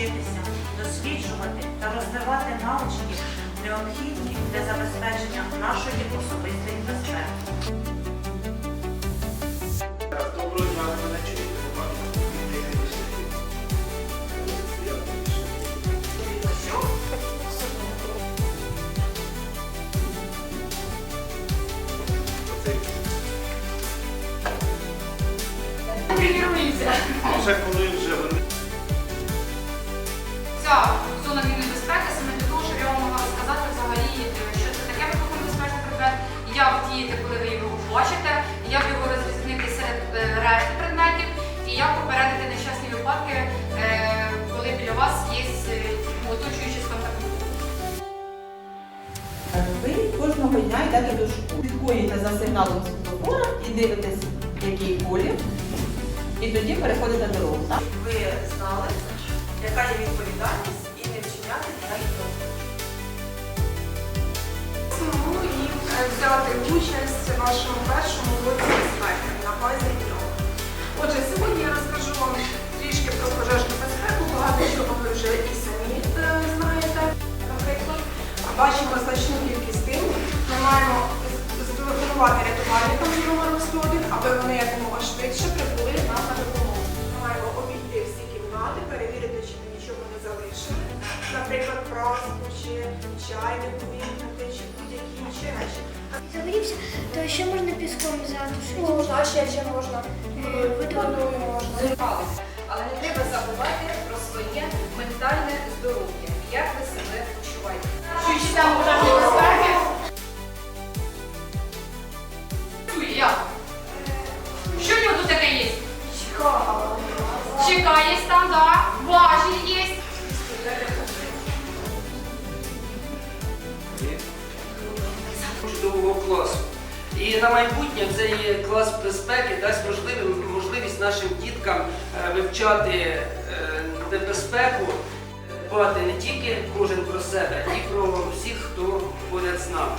вчитися, досліджувати та розвивати навички, необхідні для забезпечення нашої особистої безпеки. Доброго дня, мене чуєте, Тренується. Коли вже Ця зона вільної безпеки саме для того, щоб я вам могла розказати взагалі, е, що це таке вибухонебезпечний предмет, як діяти, коли ви його бачите, як його розрізнити серед е, решти предметів, і як попередити нещасні випадки, е, коли біля вас є оточуючі складові. Ви кожного дня йдете до школи, слідкуєте за сигналом світлофора і дивитесь, який колір, і тоді переходите дорогу. Взяти участь в вашому першому уроці безпеки на базі нього. Отже, сьогодні я розкажу вам трішки про пожежну безпеку, багато чого ви вже і самі е, знаєте, наприклад. Бачимо значну кількість тим. Ми маємо зателефонувати рятувальникам з номером 101, аби вони якомога швидше прибули нам на допомогу. Ми маємо обійти всі кімнати, перевірити, чи ми нічого не залишили. Наприклад, праску чи чайник увімкнути, Загорівся, то ще можна піском задушити. Можна, ще, ще можна. Водою можна. Але не треба забувати про своє ментальне здоров'я. Як ви себе почуваєте? Відчуття пожежної безпеки. Чує, як? Що в нього тут таке є? Чека є там, да. Важіль є. Чудового класу. І на майбутнє цей клас безпеки дасть можливість, нашим діткам е, вивчати е, небезпеку, е, дбати не тільки кожен про себе, а й про всіх, хто поряд з нами.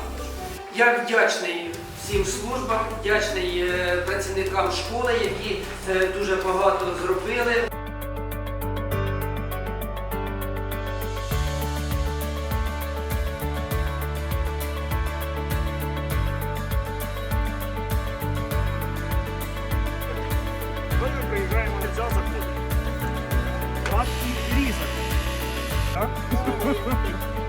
Я вдячний всім службам, вдячний працівникам школи, які дуже багато зробили. Вас різати. Так?